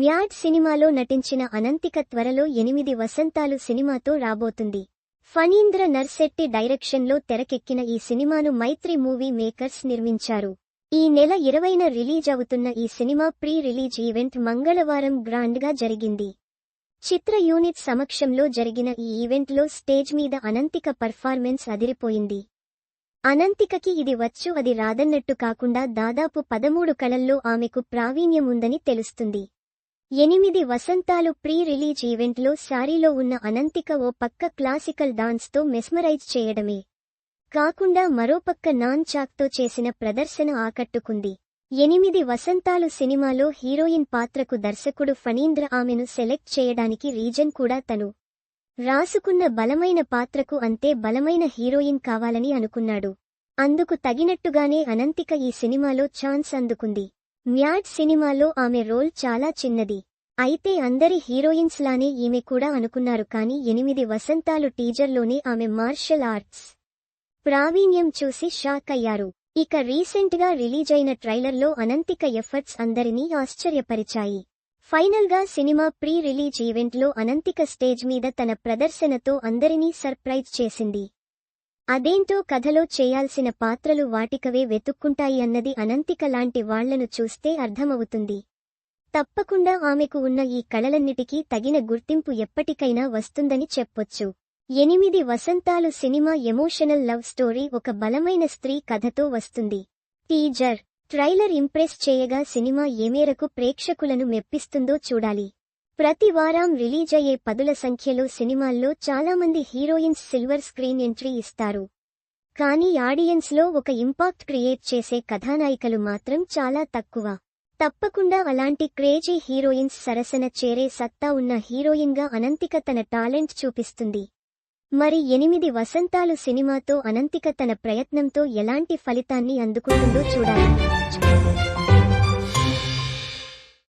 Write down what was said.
Mad సినిమాలో నటించిన అనంతిక త్వరలో ఎనిమిది వసంతాలు సినిమాతో రాబోతుంది. ఫణీంద్ర నర్శెట్టి డైరెక్షన్లో తెరకెక్కిన ఈ సినిమాను మైత్రి మూవీ మేకర్స్ నిర్మించారు. ఈ నెల ఇరవైన రిలీజ్ అవుతున్న ఈ సినిమా ప్రీ రిలీజ్ ఈవెంట్ మంగళవారం గ్రాండ్గా జరిగింది. చిత్ర యూనిట్ సమక్షంలో జరిగిన ఈ ఈవెంట్లో స్టేజ్ మీద అనంతిక పర్ఫార్మెన్స్ అదిరిపోయింది. అనంతికకి ఇది వచ్చు అది రాదన్నట్టు కాకుండా దాదాపు పదమూడు కళల్లో ఆమెకు ప్రావీణ్యం ఉందని తెలుస్తుంది. ఎనిమిది వసంతాలు ప్రీ రిలీజ్ ఈవెంట్లో శారీలో ఉన్న అనంతిక ఓ పక్క క్లాసికల్ డాన్స్తో మెస్మరైజ్ చేయడమే. కాకుండా మరోపక్క నాన్ చాక్తో చేసిన ప్రదర్శన ఆకట్టుకుంది. ఎనిమిది వసంతాలు సినిమాలో హీరోయిన్ పాత్రకు దర్శకుడు ఫణీంద్ర ఆమెను సెలెక్ట్ చేయడానికి రీజన్ కూడా తను. రాసుకున్న బలమైన పాత్రకు అంతే బలమైన హీరోయిన్ కావాలని అనుకున్నాడు. అందుకు తగినట్టుగానే అనంతిక ఈ సినిమాలో ఛాన్స్ అందుకుంది. మ్యాడ్ సినిమాలో ఆమె రోల్ చాలా చిన్నది. అయితే అందరి హీరోయిన్స్ లానే ఈమె కూడా అనుకున్నారు కానీ ఎనిమిది వసంతాలు టీజర్లోనే ఆమె మార్షల్ ఆర్ట్స్ ప్రావీణ్యం చూసి షాక్ అయ్యారు. ఇక రీసెంట్గా రిలీజ్ అయిన ట్రైలర్లో అనంతిక ఎఫర్ట్స్ అందరినీ ఆశ్చర్యపరిచాయి. ఫైనల్గా సినిమా ప్రీ రిలీజ్ ఈవెంట్లో అనంతిక స్టేజ్ మీద తన ప్రదర్శనతో అందరినీ సర్ప్రైజ్ చేసింది. అదేంటో కథలో చేయాల్సిన పాత్రలు వాటికవే వెతుక్కుంటాయి అన్నది అనంతిక లాంటి వాళ్ళను చూస్తే అర్థమవుతుంది. తప్పకుండా ఆమెకు ఉన్న ఈ కళలన్నిటికీ తగిన గుర్తింపు ఎప్పటికైనా వస్తుందని చెప్పొచ్చు. Enimidi Vasantalu cinema emotional love story ఒక బలమైన స్త్రీ కథతో వస్తుంది. టీజర్. ట్రైలర్ ఇంప్రెస్ చేయగా సినిమా ఏమేరకు ప్రేక్షకులను మెప్పిస్తుందో చూడాలి. ప్రతి వారం రిలీజ్ అయ్యే పదుల సంఖ్యలో సినిమాల్లో చాలామంది హీరోయిన్స్ సిల్వర్ స్క్రీన్ ఎంట్రీ ఇస్తారు. కానీ ఆడియన్స్లో ఒక ఇంపాక్ట్ క్రియేట్ చేసే కథానాయికలు మాత్రం చాలా తక్కువ. తప్పకుండా అలాంటి క్రేజీ హీరోయిన్స్ సరసన చేరే సత్తా ఉన్న హీరోయిన్గా అనంతిక తన టాలెంట్ చూపిస్తుంది. మరి ఎనిమిది వసంతాలు సినిమాతో అనంతిక తన ప్రయత్నంతో ఎలాంటి ఫలితాన్ని అందుకుంటుందో చూడాలి.